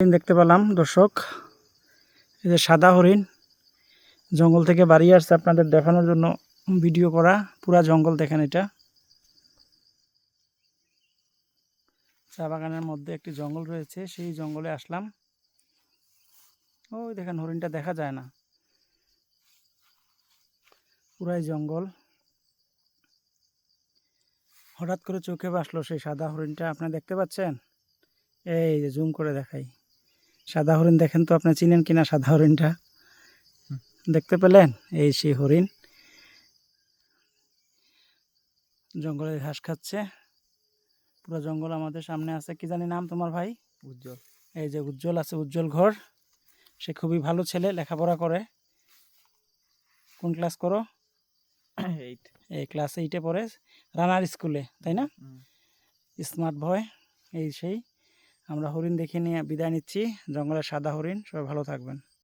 দেখতে পেলাম, দর্শক। এই যে সাদা হরিণ, জঙ্গল থেকে বাড়ি আসছে আপনাদের দেখানোর জন্য ভিডিও করা, পুরা জঙ্গল দেখেন এটা। চা বাগানের মধ্যে একটি জঙ্গল রয়েছে, সেই জঙ্গলে আসলাম। ওই দেখেন, হরিণটা দেখা যায় না। পুরাই জঙ্গল। হঠাৎ করে চোখে বাসলো সেই সাদা হরিণটা, আপনি দেখতে পাচ্ছেন? এই যে, জুম করে দেখাই। সাদা হরিণ দেখেন তো আপনি চিনেন কিনা সাদা হরিণটা? দেখতে পেলেন? এই সেই হরিণ। জঙ্গলে ঘাস খাচ্ছে। পুরো জঙ্গল আমাদের সামনে আছে। কি জানি নাম তোমার ভাই? উজ্জ্বল। এই যে উজ্জ্বল আছে উজ্জ্বল ঘর। সে খুবই ভালো ছেলে লেখাপড়া করে। কোন ক্লাস করো? এইট এই ক্লাস এইটে পড়ে। রানার স্কুলে তাই না? স্মার্ট ভয় এই সেই। আমরা হরিণ দেখে নিয়ে বিদায় নিচ্ছি। জঙ্গলের সাদা হরিণ সবাই ভালো থাকবেন।